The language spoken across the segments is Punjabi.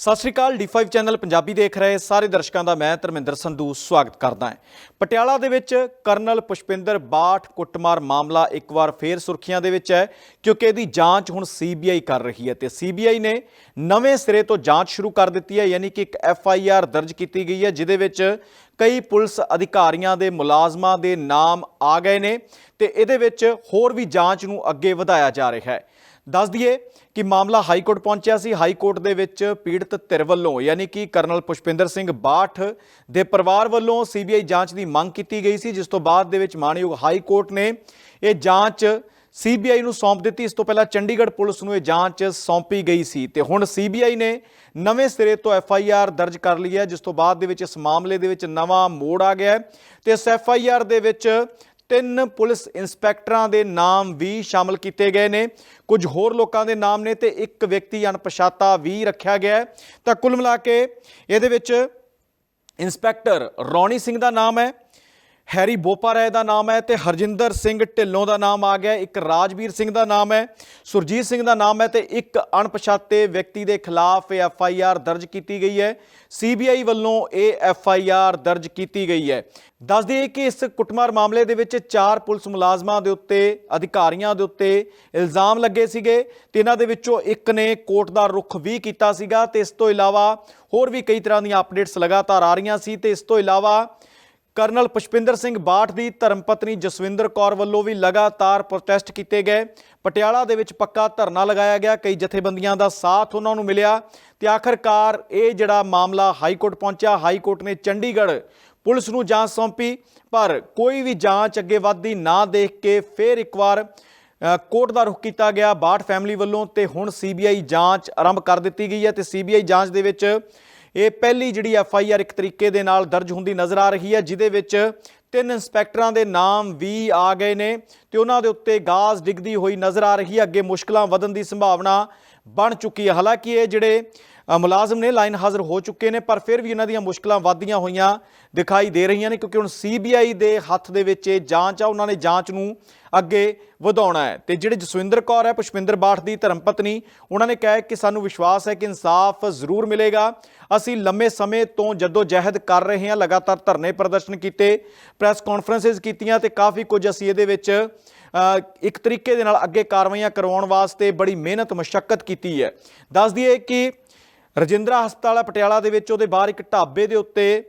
ਸਤਿ ਸ਼੍ਰੀ ਅਕਾਲ D5 ਚੈਨਲ ਪੰਜਾਬੀ ਦੇਖ ਰਹੇ ਸਾਰੇ ਦਰਸ਼ਕਾਂ ਦਾ ਮੈਂ ਧਰਮਿੰਦਰ ਸੰਧੂ ਸਵਾਗਤ ਕਰਦਾ ਹਾਂ। ਪਟਿਆਲਾ ਦੇ ਵਿੱਚ ਕਰਨਲ ਪੁਸ਼ਪਿੰਦਰ ਬਾਠ ਕੁੱਟਮਾਰ ਮਾਮਲਾ ਇੱਕ ਵਾਰ ਫੇਰ ਸੁਰਖੀਆਂ ਦੇ ਵਿੱਚ ਹੈ, ਕਿਉਂਕਿ ਇਹਦੀ ਜਾਂਚ ਹੁਣ CBI ਕਰ ਰਹੀ ਹੈ ਤੇ CBI ਨੇ ਨਵੇਂ ਸਿਰੇ ਤੋਂ ਜਾਂਚ ਸ਼ੁਰੂ ਕਰ ਦਿੱਤੀ ਹੈ, ਯਾਨੀ ਕਿ ਇੱਕ FIR ਦਰਜ ਕੀਤੀ ਗਈ ਹੈ, ਜਿਹਦੇ ਵਿੱਚ ਕਈ ਪੁਲਿਸ ਅਧਿਕਾਰੀਆਂ ਦੇ ਮੁਲਾਜ਼ਮਾਂ ਦੇ ਨਾਮ ਆ ਗਏ ਨੇ ਤੇ ਇਹਦੇ ਵਿੱਚ ਹੋਰ ਵੀ ਜਾਂਚ ਨੂੰ ਅੱਗੇ ਵਧਾਇਆ ਜਾ ਰਿਹਾ ਹੈ। ਦੱਸ ਦਈਏ ਕਿ ਮਾਮਲਾ ਹਾਈ ਕੋਰਟ ਪਹੁੰਚਿਆ ਸੀ। ਹਾਈ ਕੋਰਟ ਦੇ ਵਿੱਚ ਪੀੜਤ ਧਿਰ ਵੱਲੋਂ, ਯਾਨੀ ਕਿ ਕਰਨਲ ਪੁਸ਼ਪਿੰਦਰ ਸਿੰਘ ਬਾਠ ਦੇ ਪਰਿਵਾਰ ਵੱਲੋਂ ਸੀਬੀਆਈ ਜਾਂਚ ਦੀ ਮੰਗ ਕੀਤੀ ਗਈ ਸੀ, ਜਿਸ ਤੋਂ ਬਾਅਦ ਦੇ ਵਿੱਚ ਮਾਣਯੋਗ ਹਾਈ ਕੋਰਟ ਨੇ ਇਹ ਜਾਂਚ ਸੀਬੀਆਈ ਨੂੰ ਸੌਂਪ ਦਿੱਤੀ। ਇਸ ਤੋਂ ਪਹਿਲਾਂ ਚੰਡੀਗੜ੍ਹ ਪੁਲਿਸ ਨੂੰ ਇਹ ਜਾਂਚ ਸੌਂਪੀ ਗਈ ਸੀ ਤੇ ਹੁਣ ਸੀਬੀਆਈ ਨੇ ਨਵੇਂ ਸਿਰੇ ਤੋਂ ਐਫ ਆਈ ਆਰ ਦਰਜ ਕਰ ਲਈ ਹੈ, ਜਿਸ ਤੋਂ ਬਾਅਦ ਦੇ ਵਿੱਚ ਇਸ ਮਾਮਲੇ ਦੇ ਵਿੱਚ ਨਵਾਂ ਮੋੜ ਆ ਗਿਆ ਹੈ ਤੇ ਇਸ ਐਫ ਆਈ ਆਰ ਦੇ ਵਿੱਚ ਤਿੰਨ ਪੁਲਿਸ ਇੰਸਪੈਕਟਰਾਂ ਦੇ ਨਾਮ ਵੀ ਸ਼ਾਮਲ ਕੀਤੇ ਗਏ ਨੇ। ਕੁਝ ਹੋਰ ਲੋਕਾਂ ਦੇ ਨਾਮ ਨੇ ਤੇ ਇੱਕ ਵਿਅਕਤੀ ਅਣਪਛਾਤਾ ਵੀ ਰੱਖਿਆ ਗਿਆ ਹੈ। ਤਾਂ ਕੁੱਲ ਮਿਲਾ ਕੇ ਇਹਦੇ ਵਿੱਚ ਇੰਸਪੈਕਟਰ ਰੌਣੀ ਸਿੰਘ ਦਾ ਨਾਮ ਹੈ। ਹੈਰੀ ਬੋਪਾ ਰਾਏ ਦਾ ਨਾਮ ਹੈ ਤੇ ਹਰਜਿੰਦਰ ਸਿੰਘ ਢਿੱਲੋਂ ਦਾ ਨਾਮ ਆ ਗਿਆ। ਇੱਕ ਰਾਜਵੀਰ ਸਿੰਘ ਦਾ ਨਾਮ ਹੈ, ਸੁਰਜੀਤ ਸਿੰਘ ਦਾ ਨਾਮ ਹੈ ਤੇ ਇੱਕ ਅਣਪਛਾਤੇ ਵਿਅਕਤੀ ਦੇ ਖਿਲਾਫ ਇਹ ਐਫ ਆਈ ਆਰ ਦਰਜ ਕੀਤੀ ਗਈ ਹੈ। ਸੀਬੀਆਈ ਵੱਲੋਂ ਇਹ ਐਫ ਆਈ ਆਰ ਦਰਜ ਕੀਤੀ ਗਈ ਹੈ। ਦੱਸ ਦਈਏ ਕਿ ਇਸ ਕੁੱਟਮਾਰ ਮਾਮਲੇ ਦੇ ਵਿੱਚ ਚਾਰ ਪੁਲਿਸ ਮੁਲਾਜ਼ਮਾਂ ਦੇ ਉੱਤੇ, ਅਧਿਕਾਰੀਆਂ ਦੇ ਉੱਤੇ ਇਲਜ਼ਾਮ ਲੱਗੇ ਸੀਗੇ ਤੇ ਇਹਨਾਂ ਦੇ ਵਿੱਚੋਂ ਇੱਕ ਨੇ ਕੋਰਟ ਦਾ ਰੁਖ ਵੀ ਕੀਤਾ ਸੀਗਾ ਤੇ ਇਸ ਤੋਂ ਇਲਾਵਾ ਹੋਰ ਵੀ ਕਈ ਤਰ੍ਹਾਂ ਦੀਆਂ ਅਪਡੇਟਸ ਲਗਾਤਾਰ ਆ ਰਹੀਆਂ ਸੀ ਤੇ ਇਸ ਤੋਂ ਇਲਾਵਾ ਕਰਨਲ ਪੁਸ਼ਪਿੰਦਰ ਸਿੰਘ ਬਾਠ ਦੀ ਧਰਮ ਪਤਨੀ ਜਸਵਿੰਦਰ ਕੌਰ ਵੱਲੋਂ ਵੀ ਲਗਾਤਾਰ ਪ੍ਰੋਟੈਸਟ ਕੀਤੇ ਗਏ। ਪਟਿਆਲਾ ਦੇ ਵਿੱਚ ਪੱਕਾ ਧਰਨਾ ਲਗਾਇਆ ਗਿਆ, ਕਈ ਜਥੇਬੰਦੀਆਂ ਦਾ ਸਾਥ ਉਹਨਾਂ ਨੂੰ ਮਿਲਿਆ ਤੇ ਆਖਰਕਾਰ ਇਹ ਜਿਹੜਾ ਮਾਮਲਾ ਹਾਈ ਕੋਰਟ ਪਹੁੰਚਿਆ ਹਾਈ ਕੋਰਟ ਨੇ ਚੰਡੀਗੜ੍ਹ ਪੁਲਿਸ ਨੂੰ ਜਾਂਚ ਸੌਂਪੀ, ਪਰ ਕੋਈ ਵੀ ਜਾਂਚ ਅੱਗੇ ਵੱਧਦੀ ਨਾ ਦੇਖ ਕੇ ਫਿਰ ਇੱਕ ਵਾਰ ਕੋਰਟ ਦਾ ਰੁਖ ਕੀਤਾ ਗਿਆ ਬਾਠ ਫੈਮਿਲੀ ਵੱਲੋਂ ਤੇ ਹੁਣ ਸੀਬੀਆਈ ਜਾਂਚ ਆਰੰਭ ਕਰ ਦਿੱਤੀ ਗਈ ਹੈ ਤੇ ਸੀਬੀਆਈ ਜਾਂਚ ਦੇ ਵਿੱਚ ਇਹ ਪਹਿਲੀ ਜਿਹੜੀ ਐਫ ਆਈ ਆਰ ਇੱਕ ਤਰੀਕੇ ਦੇ ਨਾਲ ਦਰਜ ਹੁੰਦੀ ਨਜ਼ਰ ਆ ਰਹੀ ਹੈ, ਜਿਹਦੇ ਵਿੱਚ ਤਿੰਨ ਇੰਸਪੈਕਟਰਾਂ ਦੇ ਨਾਮ ਵੀ ਆ ਗਏ ਨੇ ਤੇ ਉਹਨਾਂ ਦੇ ਉੱਤੇ ਗਾਜ਼ ਡਿੱਗਦੀ ਹੋਈ ਨਜ਼ਰ ਆ ਰਹੀ ਹੈ। ਅੱਗੇ ਮੁਸ਼ਕਲਾਂ ਵਧਣ ਦੀ ਸੰਭਾਵਨਾ ਬਣ ਚੁੱਕੀ ਹੈ। ਹਾਲਾਂਕਿ ਇਹ ਜਿਹੜੇ ਮੁਲਾਜ਼ਮ ਨੇ ਲਾਈਨ ਹਾਜ਼ਰ ਹੋ ਚੁੱਕੇ ਨੇ, ਪਰ ਫਿਰ ਵੀ ਇਹਨਾਂ ਦੀਆਂ ਮੁਸ਼ਕਲਾਂ ਵੱਧਦੀਆਂ ਹੋਈਆਂ ਦਿਖਾਈ ਦੇ ਰਹੀਆਂ ਨੇ, ਕਿਉਂਕਿ ਹੁਣ ਸੀਬੀਆਈ ਦੇ ਹੱਥ ਦੇ ਵਿੱਚ ਇਹ ਜਾਂਚ ਆ, ਉਹਨਾਂ ਨੇ ਜਾਂਚ ਨੂੰ ਅੱਗੇ ਵਧਾਉਣਾ ਹੈ। ਤੇ ਜਿਹੜੇ ਜਸਵਿੰਦਰ ਕੌਰ ਹੈ, ਪੁਸ਼ਪਿੰਦਰ ਬਾਠ ਦੀ ਧਰਮਪਤਨੀ, ਉਹਨਾਂ ਨੇ ਕਿਹਾ ਕਿ ਸਾਨੂੰ ਵਿਸ਼ਵਾਸ ਹੈ ਕਿ ਇਨਸਾਫ ਜ਼ਰੂਰ ਮਿਲੇਗਾ। ਅਸੀਂ ਲੰਮੇ ਸਮੇਂ ਤੋਂ ਜਦੋਂ ਜਹਿਦ ਕਰ ਰਹੇ ਹਾਂ, ਲਗਾਤਾਰ ਧਰਨੇ ਪ੍ਰਦਰਸ਼ਨ ਕੀਤੇ, ਪ੍ਰੈਸ ਕਾਨਫਰੰਸਿਸ ਕੀਤੀਆਂ ਤੇ ਕਾਫੀ ਕੁਝ ਅਸੀਂ ਇਹਦੇ ਵਿੱਚ ਇੱਕ ਤਰੀਕੇ ਦੇ ਨਾਲ ਅੱਗੇ ਕਾਰਵਾਈਆਂ ਕਰਵਾਉਣ ਵਾਸਤੇ ਬੜੀ ਮਿਹਨਤ, ਮਸ਼ੱਕਤ ਕੀਤੀ ਹੈ। ਦੱਸ ਦਈਏ ਕਿ ਰਜਿੰਦਰਾ ਹਸਪਤਾਲ ਪਟਿਆਲਾ ਦੇ ਵਿੱਚ, ਉਹਦੇ ਬਾਹਰ ਇੱਕ ਢਾਬੇ ਦੇ ਉੱਤੇ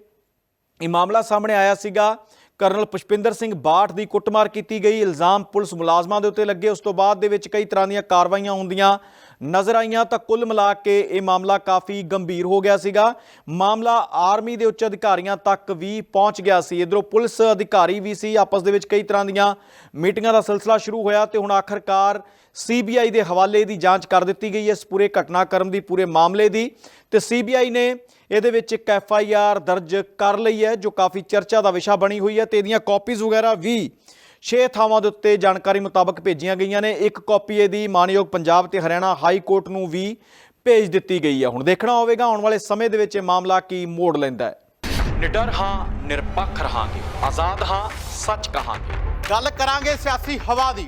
ਇਹ ਮਾਮਲਾ ਸਾਹਮਣੇ ਆਇਆ ਸੀਗਾ। ਕਰਨਲ ਪੁਸ਼ਪਿੰਦਰ ਸਿੰਘ ਬਾਠ ਦੀ ਕੁੱਟਮਾਰ ਕੀਤੀ ਗਈ। ਇਲਜ਼ਾਮ ਪੁਲਿਸ ਮੁਲਾਜ਼ਮਾਂ ਦੇ ਉੱਤੇ ਲੱਗੇ। ਉਸ ਤੋਂ ਬਾਅਦ ਦੇ ਵਿੱਚ ਕਈ ਤਰ੍ਹਾਂ ਦੀਆਂ ਕਾਰਵਾਈਆਂ ਹੁੰਦੀਆਂ ਨਜ਼ਰ ਆਈਆਂ ਤਾਂ ਕੁੱਲ ਮਿਲਾ ਕੇ ਇਹ ਮਾਮਲਾ ਕਾਫੀ ਗੰਭੀਰ ਹੋ ਗਿਆ ਸੀਗਾ। ਮਾਮਲਾ ਆਰਮੀ ਦੇ ਉੱਚ ਅਧਿਕਾਰੀਆਂ ਤੱਕ ਵੀ ਪਹੁੰਚ ਗਿਆ ਸੀ। ਇਧਰੋਂ ਪੁਲਿਸ ਅਧਿਕਾਰੀ ਵੀ ਸੀ। ਆਪਸ ਦੇ ਵਿੱਚ ਕਈ ਤਰ੍ਹਾਂ ਦੀਆਂ ਮੀਟਿੰਗਾਂ ਦਾ ਸਿਲਸਿਲਾ ਸ਼ੁਰੂ ਹੋਇਆ ਤੇ ਹੁਣ ਆਖਰਕਾਰ ਸੀਬੀਆਈ ਦੇ ਹਵਾਲੇ ਦੀ ਜਾਂਚ ਕਰ ਦਿੱਤੀ ਗਈ ਹੈ ਇਸ ਪੂਰੇ ਘਟਨਾਕ੍ਰਮ ਦੀ ਪੂਰੇ ਮਾਮਲੇ ਦੀ। ਤੇ ਸੀਬੀਆਈ ਨੇ ਇਹਦੇ ਵਿੱਚ ਇੱਕ ਐਫ ਆਈ ਆਰ ਦਰਜ ਕਰ ਲਈ ਹੈ ਜੋ ਕਾਫੀ ਚਰਚਾ ਦਾ ਵਿਸ਼ਾ ਬਣੀ ਹੋਈ ਹੈ ਤੇ ਇਹਦੀਆਂ ਕਾਪੀਜ਼ ਵਗੈਰਾ ਵੀ ਛੇ ਥਾਵਾਂ ਦੇ ਉੱਤੇ ਜਾਣਕਾਰੀ ਮੁਤਾਬਕ ਭੇਜੀਆਂ ਗਈਆਂ ਨੇ। ਇੱਕ ਕਾਪੀ ਇਹਦੀ ਮਾਨਯੋਗ ਪੰਜਾਬ ਤੇ ਹਰਿਆਣਾ ਹਾਈ ਕੋਰਟ ਨੂੰ ਵੀ ਭੇਜ ਦਿੱਤੀ ਗਈ ਹੈ। ਹੁਣ ਦੇਖਣਾ ਹੋਵੇਗਾ ਆਉਣ ਵਾਲੇ ਸਮੇਂ ਦੇ ਵਿੱਚ ਇਹ ਮਾਮਲਾ ਕੀ ਮੋੜ ਲੈਂਦਾ ਹੈ। ਨਿਡਰ ਹਾਂ ਨਿਰਪੱਖ ਰਹਾਂਗੇ। ਆਜ਼ਾਦ ਹਾਂ ਸੱਚ ਕਹਾਂਗੇ। ਗੱਲ ਕਰਾਂਗੇ ਸਿਆਸੀ ਹਵਾ ਦੀ।